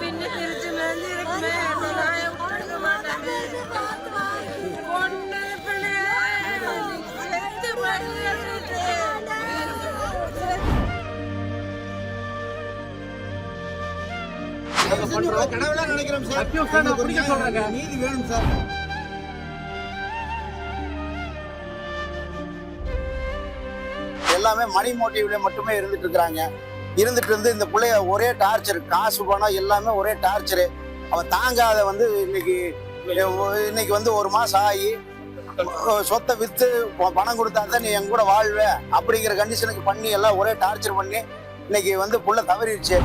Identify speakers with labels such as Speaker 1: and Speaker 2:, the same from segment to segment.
Speaker 1: பின்ன திருச்சி மேஞ்சிருக்குமே நியாயம் கொடுக்க
Speaker 2: கடவுளா நினைக்கிறோம் சார் நீதி வேணும் சார்
Speaker 3: எல்லாமே மணி மோட்டிவ்ல மட்டுமே இருந்துட்டு இருக்கிறாங்க. இருந்துட்டு இருந்து இந்த பிள்ளைய ஒரே டார்ச்சர் காசு பணம் எல்லாமே ஒரே டார்ச்சரு அவன் தாங்காத வந்து இன்னைக்கு இன்னைக்கு வந்து ஒரு மாசம் ஆகி சொத்தை வித்து பணம் கொடுத்தா தான் நீ என் கூட வாழ்வ அப்படிங்கிற கண்டிஷனுக்கு பண்ணி எல்லாம் ஒரே டார்ச்சர் பண்ணி இன்னைக்கு வந்து புள்ள தவறிடுச்சு.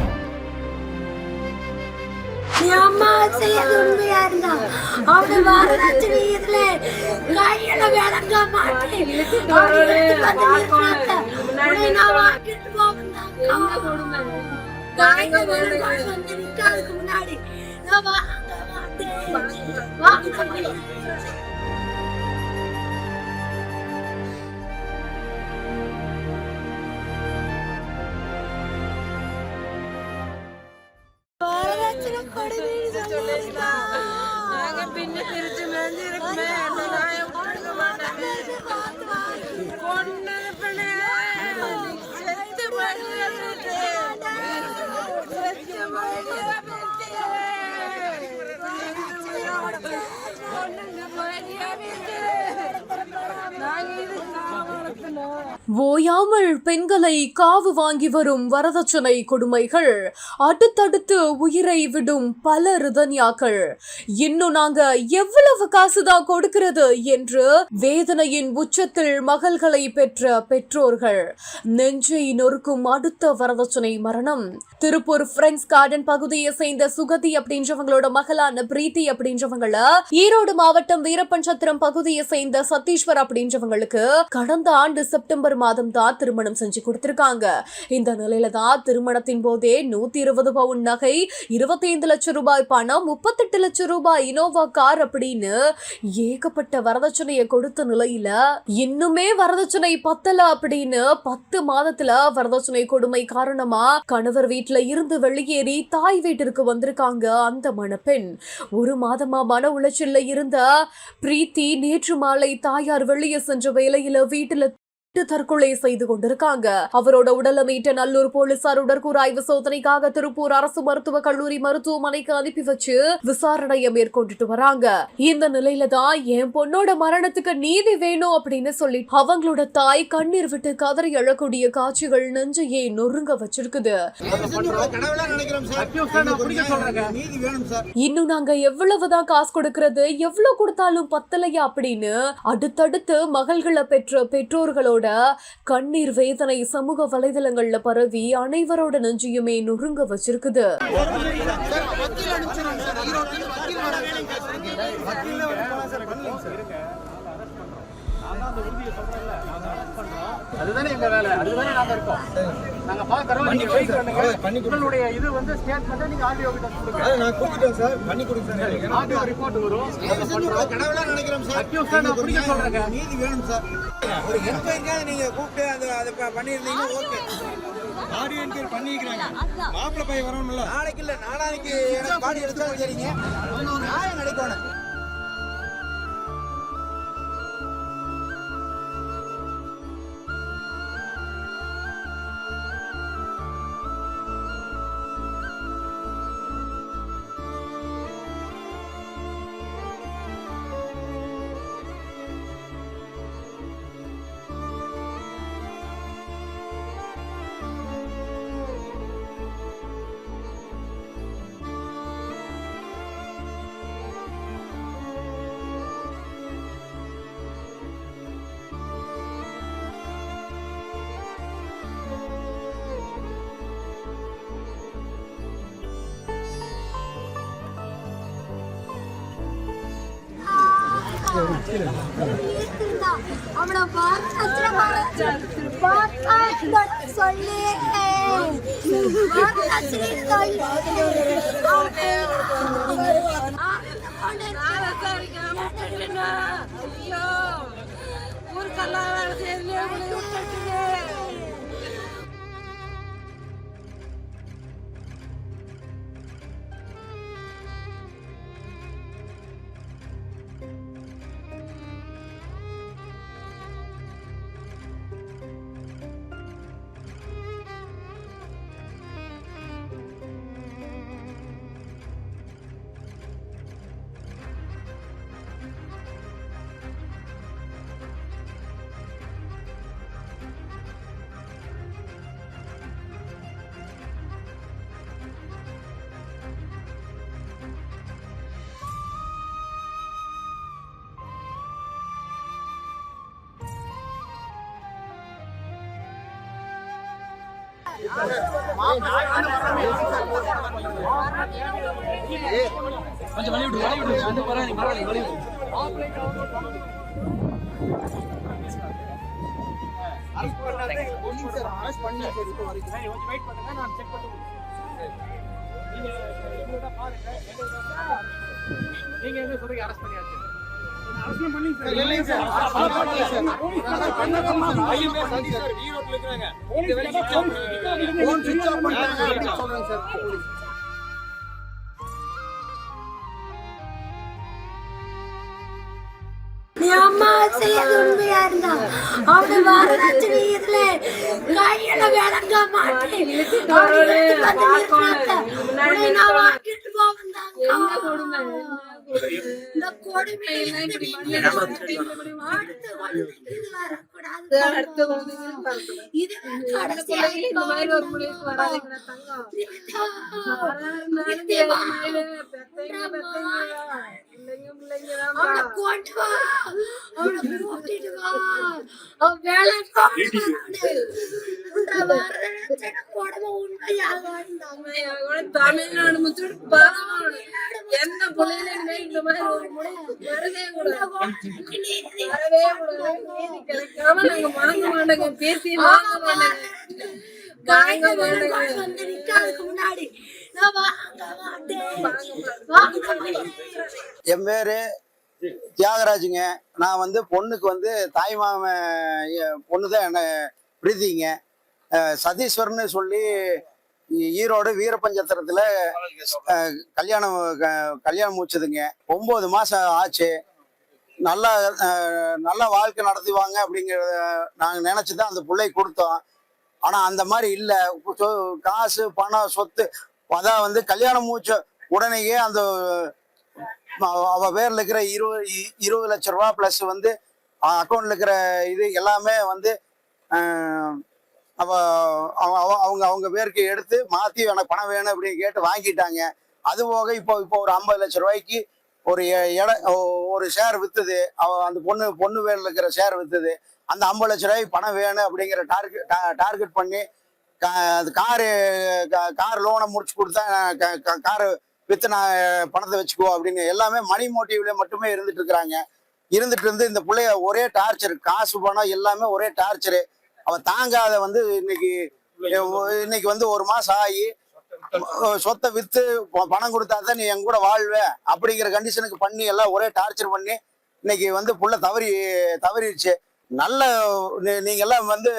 Speaker 4: என் அம்மா செய்யறது உண்மையா இருந்தா அவனை வரதட்சணை இதுல கையில விளங்க மாட்டேன். நான் வாங்கிட்டு நிக்காதுக்கு முன்னாடி
Speaker 1: நாங்க பின்ன திருச்சி மேஞ்சிருக்குமே நியாயம் கொடுக்க மாட்டாங்க பொண்ணு பிள்ளைய செத்து பண்ணிட்டு செத்து நாங்க இது நான் வளர்க்கணும்
Speaker 5: ஓயாமல் பெண்களை காவு வாங்கி வரும் வரதட்சணை கொடுமைகள். அடுத்தடுத்து உயிரை விடும் பல ரிதன்யாக்கள். இன்னும் நாங்க எவ்வளவு காசுதான் கொடுக்கிறது என்று வேதனையின் உச்சத்தில் மகள்களை பெற்ற பெற்றோர்கள். நெஞ்சை நொறுக்கும் அடுத்த வரதட்சணை மரணம். திருப்பூர் பிரெண்ட்ஸ் கார்டன் பகுதியை சேர்ந்த சுகதி அப்படின்றவங்களோட மகளான பிரீத்தி அப்படின்றவங்கள ஈரோடு மாவட்டம் வீரப்பஞ்சத்திரம் பகுதியை சேர்ந்த சத்தீஸ்வர் அப்படின்றவங்களுக்கு கடந்த ஆண்டு செப்டம்பர் மாதம் தான் திருமணம் செஞ்சு கொடுத்திருக்காங்க. இந்த நிலையில தான் திருமணத்தின் போதே நூத்தி இருபது பவுன் நகை இருபத்தி ஐந்து லட்சம் ரூபாய் பணம் முப்பத்தெட்டு லட்சம் ரூபாய் இனோவா கார் அப்படின்னு ஏகப்பட்ட வரதட்சணையை கொடுத்த நிலையில இன்னுமே வரதட்சணை பத்தல அப்படின்னு பத்து மாதத்துல வரதட்சணை கொடுமை காரணமா கணவர் வீட்டுல இருந்து வெளியேறி தாய் வீட்டிற்கு வந்திருக்காங்க அந்த மணப்பெண். ஒரு மாதமா மன உளைச்சல்ல இருந்த பிரீத்தி நேற்று மாலை தாயார் வெளியே சென்ற வேலையில வீட்டுல தற்கொலை செய்து கொண்டிருக்காங்க. அவரோட உடலை மீட்ட நல்லூர் போலீசார் உடற்கூறாய்வு சோதனைக்காக திருப்பூர் அரசு மருத்துவக் கல்லூரி மருத்துவமனைக்கு அனுப்பி வச்சு விசாரணையை மேற்கொண்டுட்டு வராங்க. இந்த நிலையில தான் என் பொண்ணோட மரணத்துக்கு நீதி வேணும் அப்படின்னு சொல்லி அவங்களோட தாய் கண்ணீர் விட்டு கதறி எழக்கூடிய காட்சிகள் நெஞ்சையே நொறுங்க வச்சிருக்குது. இன்னும் நாங்க எவ்வளவுதான் காசு கொடுக்கறது எவ்வளவு கொடுத்தாலும் பத்தலையா அப்படின்னு அடுத்தடுத்து மகள்களை பெற்ற பெற்றோர்களோட கண்ணீர் வேதனை சமூக வலைதளங்கள்ல பரவி அனைவரோட நெஞ்சையுமே நொறுங்க வச்சிருக்குது.
Speaker 6: அதுதானே எங்க வேலை? அதுதானே நாங்க இருக்கோம். நாங்க பாக்குறோம் நீங்க வெயிட் பண்ணுங்க உங்களுடைய இது வந்து ஸ்டேட்மெண்ட் நீங்க ஆடியோ கிட்ட கொடுங்க.
Speaker 2: நான் கூப்பிட்டேன் சார். பண்ணி கொடுங்க சார்.
Speaker 6: ஆடியோ ரிப்போர்ட் வரும்.
Speaker 2: கடவுளா நினைக்கிறோம் சார்.
Speaker 6: ஆ நான் புரிய சொல்றேங்க.
Speaker 2: நீதி வேணும் சார். ஒரு என்கொயரிக்காக நீங்க கூப்பிட்டு அதை அதை ப- பண்ணியிருந்தீங்கன்னா ஓகே. ஆடியோ என்கொயரி பண்ணிக்கிறாங்க மாப்பிள்ளை பையன் வரணும்ல நாளைக்கு இல்ல எனக்கு பாடி எடுத்தாலும் சரிங்க நியாயம் கிடைக்கணும்
Speaker 4: அவனை வரதட்சணை வாங்க- வாங்காதன்னு சொல்லி வரதட்சணை சொல்லி அவனை
Speaker 1: ஐயோ ஊருக்கெல்லாம் வேலை செய்யறதுல
Speaker 6: கொஞ்சம் வெயிட் பண்ணுங்க பண்ணி நீங்க எங்களோட பாருங்க எங்களோட நீங்க என்ன சொல்றீங்க அரெஸ்ட் பண்ணியாச்சு அரசியல் பண்ணி சார்
Speaker 2: அரெஸ்ட் ஈரோட்ல இருக்காங்க போன் சுவிட்ச் ஆஃப் பண்ணிட்டாங்க அப்படின்னு சொல்றாங்க போலீஸ்
Speaker 4: நீ அம்மா செய்யறது உண்மையா இருந்தா? அவனை வரதட்சணை இதுல கையில விளங்க மாட்டேன். நான் வாங்கிட்டு போவந்தாங்க. இந்த.
Speaker 1: பிள்ளைங்க, தமிழ்நாடு முச்சுட்டு பரவாயில்ல. எந்த பிள்ளையில இனிமே இந்த மாதிரி ஒரு முடிவு வரவே கூடாது. வரவே கூடாது. நீதி கிடைக்காம நாங்க வாங்க மாட்டோங்க. பேசி வாங்க மாட்டோங்க. வாங்க மாட்டோங்க.
Speaker 4: வந்து நிக்காதுக்கு முன்னாடி. நான் வாங்க மாட்டேன் வாங்க மாட்டேன்
Speaker 3: என் பேரு தியாகராஜுங்க. நான் வந்து பொண்ணுக்கு வந்து தாய் மாமன் பொண்ணு தான் என்ன பிரீத்திங்க. அஹ் சதீஸ்வரன்னு சொல்லி ஈரோடு வீரபஞ்சத்திரத்துல கல்யாணம் க- கல்யாணம் முடிச்சதுங்க. ஒம்பது மாதம் ஆச்சு. நல்லா நல்லா நல்ல வாழ்க்கை நடத்துவாங்க அப்படிங்கிறத நாங்கள் நினச்சி தான் அந்த பிள்ளை கொடுத்தோம். ஆனால் அந்த மாதிரி இல்லை. காசு பணம் சொத்து அதான் வந்து கல்யாணம் மூச்ச உடனேயே அந்த அவ- பேரில் பேர்ல இருக்கிற இருபது இருபது லட்ச ரூபா பிளஸ் வந்து அக்கௌண்ட்ல இருக்கிற இது எல்லாமே வந்து அப்போ அவ அவ- அவங்க அவங்க பேருக்கு எடுத்து மாற்றி எனக்கு பணம் வேணும் அப்படின்னு கேட்டு வாங்கிட்டாங்க. அது போக இப்போ இப்போ ஒரு ஐம்பது லட்ச ரூபாய்க்கு ஒரு இட ஒரு ஷேர் விற்றுது அவ அந்த பொண்ணு பொண்ணு பேர்ல இருக்கிற ஷேர் விற்றுது அந்த ஐம்பது லட்ச ரூபாய்க்கு பணம் வேணும் அப்படிங்கிற டார்கெட் டார்கெட் பண்ணி கா- அது காரு கார் லோனை முடிச்சு கொடுத்தா காரு வித்து நான் பணத்தை வச்சுக்குவோம் அப்படின்னு எல்லாமே மணி மோட்டிவ்ல மட்டுமே இருந்துட்டு இருக்கிறாங்க. இருந்துட்டு இருந்து இந்த பிள்ளைய ஒரே டார்ச்சர் காசு பணம் எல்லாமே ஒரே டார்ச்சரு அவ தாங்காத வந்து இன்னைக்கு இன்னைக்கு வந்து ஒரு மாசம் ஆகி சொத்தை வித்து பணம் கொடுத்தா தான் நீ என் கூட வாழ்வ அப்படிங்கிற கண்டிஷனுக்கு பண்ணி எல்லாம் ஒரே டார்ச்சர் பண்ணி இன்னைக்கு வந்து புள்ள தவறி தவறிடுச்சு. நல்ல நீங்க எல்லாம் வந்து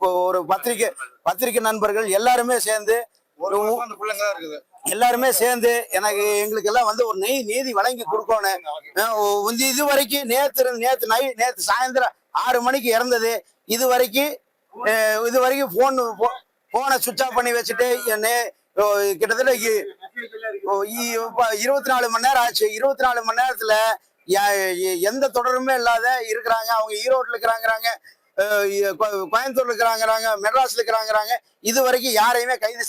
Speaker 3: ஒரு பத்திரிக்கை பத்திரிக்கை நண்பர்கள் எல்லாருமே சேர்ந்து
Speaker 2: ஒரு
Speaker 3: எல்லாருமே சேர்ந்து எனக்கு எங்களுக்கு எல்லாம் வந்து ஒரு நெய் நீதி வழங்கி கொடுக்கணும். இது வரைக்கும் நேத்து நேத்து நை நேத்து சாயந்தரம் ஆறு மணிக்கு இறந்தது. இது வரைக்கும் இது வரைக்கும் போன் போனை சுவிட்ச் ஆஃப் பண்ணி வச்சுட்டு ஓ, கிட்டத்தட்ட இருபத்தி நாலு மணி நேரம் ஆச்சு. இருபத்தி நாலு மணி நேரத்துல எந்த தொடருமே இல்லாத இருக்கிறாங்க. அவங்க ஈரோட்ல இருக்கிறாங்கிறாங்க கோயம்புத்தூர்ல இருக்கிறாங்கிறாங்க மெட்ராஸ்ல இருக்கிறாங்கிறாங்க. இது வரைக்கும் யாரையுமே கைது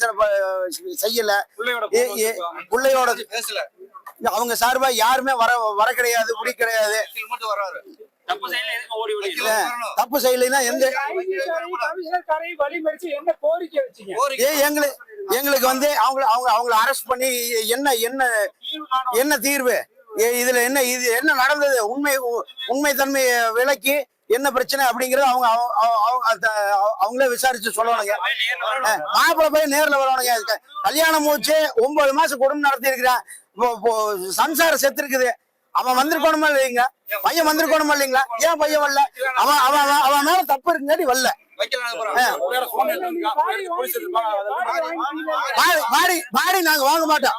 Speaker 3: செய்யல.
Speaker 2: பிள்ளையோட
Speaker 3: அவங்க சார்பா யாருமே வர வர கிடையாது முடி கிடையாது.
Speaker 6: தப்பு செய்யல எதுக்கு ஓடி ஓடி
Speaker 2: வக்கீல். வரணும்.
Speaker 3: தப்பு செய்யலைன்னா எந்த எங்களுக்கு வந்து அவங்க அவங்க அவங்கள அரெஸ்ட் பண்ணி என்ன என்ன என்ன தீர்வு? இதுல என்ன இது என்ன நடந்தது? உண்மை உண்மை தன்மையை விளக்கி என்ன பிரச்சனை அப்படிங்கறது அவங்க அவங்க- அவங்க அத- அவங்களே விசாரிச்சு சொல்லணுங்க. மாப்பிள்ளை போய் நேர்ல வரணுங்க. கல்யாணம் மூச்சு ஒன்பது மாசம் குடும்பம் நடத்தி இருக்கிறான் சம்சாரம் செத்து இருக்குது அவன் வந்திருக்கணுமா இல்லைங்க? பையன் வந்திருக்கணுமா இல்லைங்களா? ஏன் பையன் வரல? அவன் அவன் அவன் அவன் மேல தப்பு இருக்குங்காட்டி வரல. பாடி நாங்க வாங்க மாட்டோம்.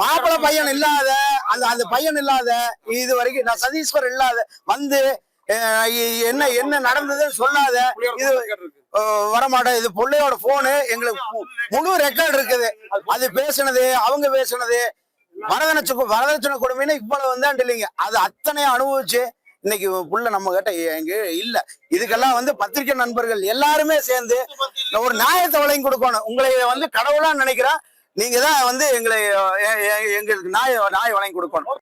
Speaker 3: மாப்பிள்ளை பையன் இல்லாத அந்த அந்த பையன் இல்லாத இது வரைக்கும் நான் சதீஸ்வர் இல்லாத வந்து என்ன என்ன நடந்ததுன்னு சொல்லாத இது அஹ், வரமாட்டோம். இது பிள்ளையோட போனு எங்களுக்கு முழு ரெக்கார்டு இருக்குது. அது பேசுனது அவங்க பேசுனது வரதட்சணை வரதட்சணை கொடுமைன்னு இவ்வளவு வந்தாண்டு இல்லைங்க அது அத்தனையும் அனுபவிச்சு இன்னைக்கு புள்ள நம்ம கிட்ட எங்க இல்ல. இதுக்கெல்லாம் வந்து பத்திரிகை நண்பர்கள் எல்லாருமே சேர்ந்து ஒரு நியாயத்தை வழங்கி கொடுக்கணும். உங்களை வந்து கடவுளா நினைக்கிறா. நீங்க தான் வந்து எங்களை எங்களுக்கு நாய நாய் வழங்கி கொடுக்கணும்.